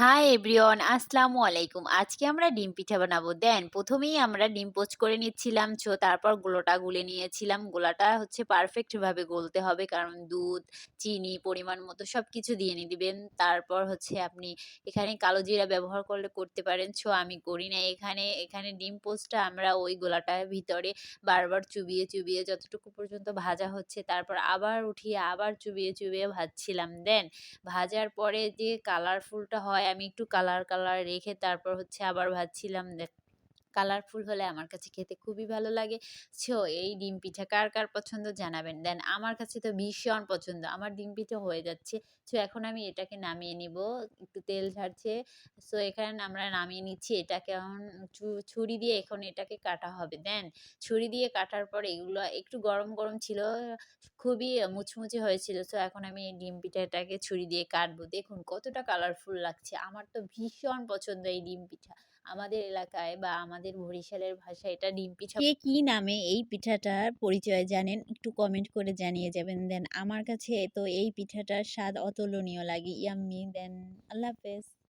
Hi everyone আসসালামু আলাইকুম আজকে আমরা ডিম পিঠা বানাবো। দেন প্রথমেই আমরা ডিম পোচ করে নিচ্ছিলাম, ছো, তারপর গোলাটা গুলে নিয়েছিলাম। গোলাটা হচ্ছে পারফেক্ট ভাবে গলতে হবে, কারণ দুধ, চিনি, পরিমাণ মতো সব কিছু দিয়ে নিয়ে দিবেন তারপর হচ্ছে আপনি এখানে কালো জিরা ব্যবহার করলে করতে পারেন। ছো, আমি করি না এখানে। এখানে ডিম পোচটা আমরা ওই গোলাটার ভিতরে বারবার চুবিয়ে চুবিয়ে যতটুকু পর্যন্ত ভাজা হচ্ছে, তারপর আবার উঠিয়ে, আবার চুবিয়ে চুবিয়ে ভাজছিলাম। দেন ভাজার পরে যে কালারফুলটা হয় আমি একটু কালার কালার রেখে তারপর হচ্ছে আবার ভাজছিলাম কালারফুল হলে আমার কাছে খেতে খুবই ভালো লাগে। সো এই ডিম পিঠা কার কার পছন্দ জানাবেন? দেন আমার কাছে তো ভীষণ পছন্দ। আমার ডিম পিঠা হয়ে যাচ্ছে। সো এখন আমি এটাকে নামিয়ে নিব। একটু তেল ঝাড়ছে। সো এখানে আমরা নামিয়ে নিচ্ছি। এটাকে এখন ছুরি দিয়ে এখন এটাকে কাটা হবে। দেন ছুরি দিয়ে কাটার পর এগুলো একটু গরম গরম ছিল। খুবই মুচমুচে হয়েছিল। সো এখন আমি এই ডিম পিঠাটাকে ছুরি দিয়ে কাটবো। দেখুন কতটা কালারফুল লাগছে। আমার তো ভীষণ পছন্দ এই ডিম পিঠা। আমাদের এলাকায় বা আমাদের বরিশালের ভাষা এটা ডিম পিঠা কে কি নামে এই পিঠাটার পরিচয় জানেন? একটু কমেন্ট করে জানিয়ে যাবেন। দেন আমার কাছে তো এই পিঠাটার স্বাদ অতুলনীয় লাগে। ইয়াম্মি, দেন আল্লাহ হাফেজ।